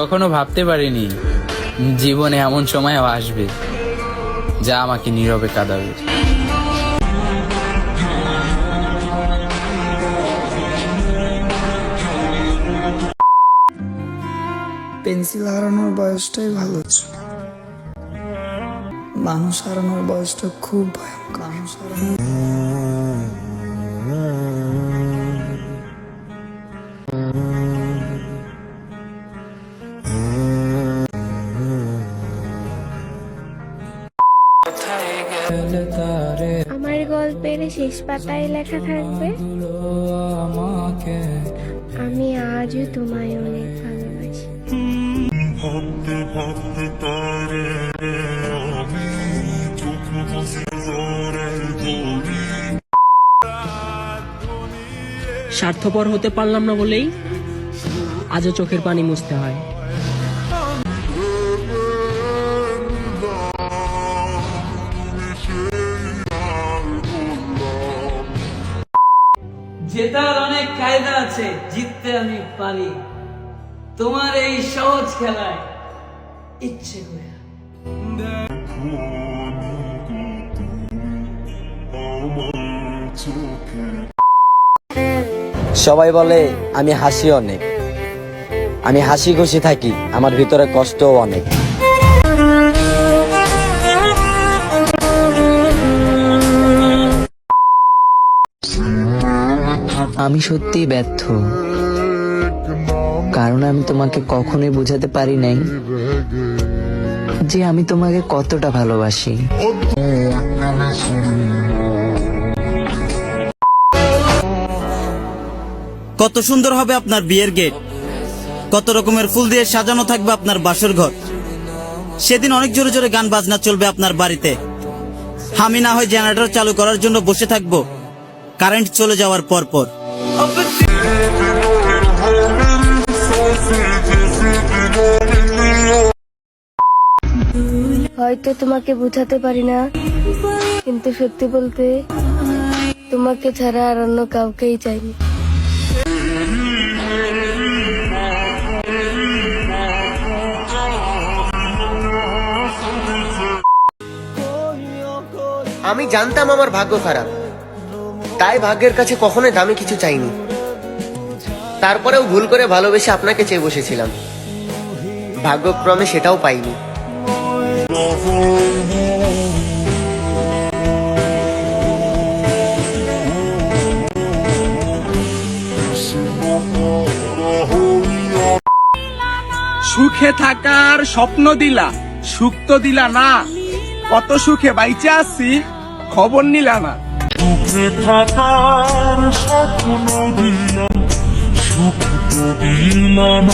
কখনো ভাবতে পারিনি জীবনে এমন সময়ও আসবে যা আমাকে নীরবে কাঁদাবে। পেন্সিল হারানোর বয়সটাই ভালো ছিল। মানুষ হারানোর বয়সটা খুব ভয়ঙ্কর। মানুষ হারানোর গল্পের শেষ পাতায় লেখা থাকবে আমি আজও তোমায় অনেক ভালোবাসি। ভাবতে ভাবতে তারে আমি চোখ বুঝে স্বার্থপর হতে পারলাম না বলেই আজও চোখের পানি মুছতে হয়। জেতার অনেক কায়দা আছে, জিততে আমি পারি। তোমার এই সহজ খেলায় ইচ্ছে করে। সবাই বলে, আমি হাসি অনেক। আমি হাসি খুশি থাকি, আমার ভিতরে কষ্টও অনেক। আমি সত্যিই ব্যর্থ। কারণ আমি তোমাকে কখনোই বোঝাতে পারি নাই যে আমি তোমাকে কতটা ভালোবাসি। কত সুন্দর হবে আপনার বিয়ের গেট। কত রকমের ফুল দিয়ে সাজানো থাকবে আপনার বাসর ঘর। সেদিন অনেক জোরে জোরে গান বাজনা চলবে আপনার বাড়িতে। আমি না হয় জেনারেটর চালু করার জন্য বসে থাকব। কারেন্ট চলে যাওয়ার পর পর হয়তো তোমাকে বোঝাতে পারি না, কিন্তু সত্যি বলতে তোমাকে ছাড়া আর অন্য কাউকেই চাইনি। আমি জানতাম আমার ভাগ্য খারাপ। তাই ভাগ্যের কাছে কখনোই দামি কিছু চাইনি। তারপরেও ভুল করে ভালোবেসে আপনাকে চেয়ে বসেছিলাম। ভাগ্যক্রমে সেটাও পাইনি। সুখে থাকার স্বপ্ন দিলা, সুখ তো দিলা না। কত সুখে বাইচে আসছি খবর নিলা না। সুখে থাকার স্বপ্ন দিলাম সুখ তো দিলাম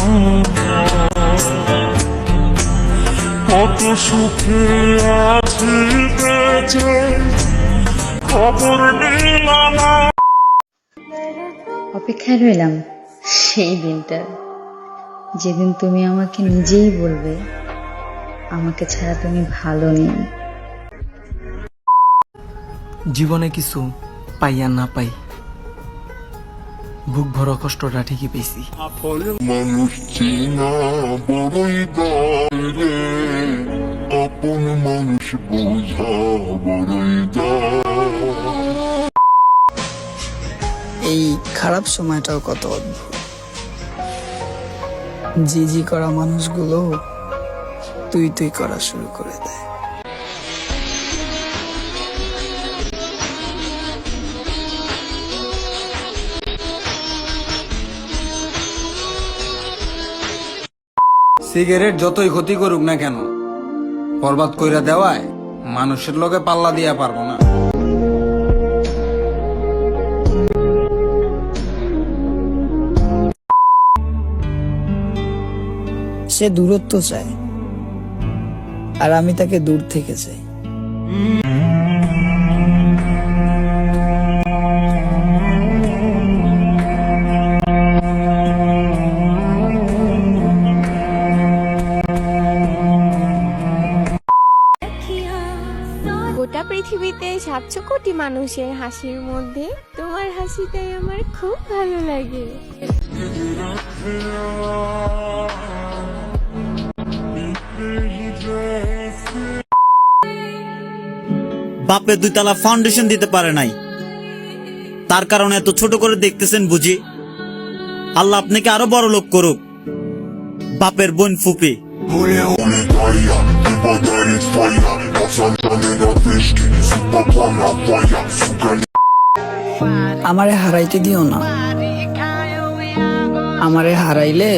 কত সুখে আছি বেঁচে খবর নিলাম অপেক্ষায় রইলাম সেই দিনটা যেদিন তুমি আমাকে নিজেই বলবে আমাকে ছাড়া তুমি ভালো নেই। জীবনে কিছু পাই আর না পাই বুক ভরা কষ্টটা ঠিকই পেয়েছি মানুষ চেনা বড়ই দায় আপন মানুষ বোঝা বড়ই এই খারাপ সময়টাও কত অদ্ভুত। জি জি করা মানুষগুলো তুই তুই করা শুরু করে দেয়। সিগারেট যতই ক্ষতি করুক না কেন, বরবাদ কইরা দেওয়ায় মানুষের লোকে পাল্লা দিয়া পারব না। সে দূরত্ব চায়, আর আমি তাকে দূর থেকে চাই। পৃথিবীতে সাতশো কোটি মানুষের হাসির মধ্যে তোমার হাসিটাই আমার খুব ভালো লাগে। বাপে দুইতলা ফাউন্ডেশন দিতে পারে নাই। তার কারণে এত ছোট করে দেখতেছেন বুঝি। আল্লাহ আপনাকে আরও বড় লোক করুক। বাপের বোন ফুপি। Tipo de falla La santa negra pesque, su papá la falla Su আমারে হারাইতে দিও না আমারে হারাইলে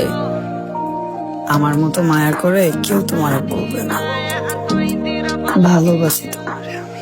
আমার মতো মায়া করে কেউ তোমার করবে না ভালোবাসি তোমারে আমি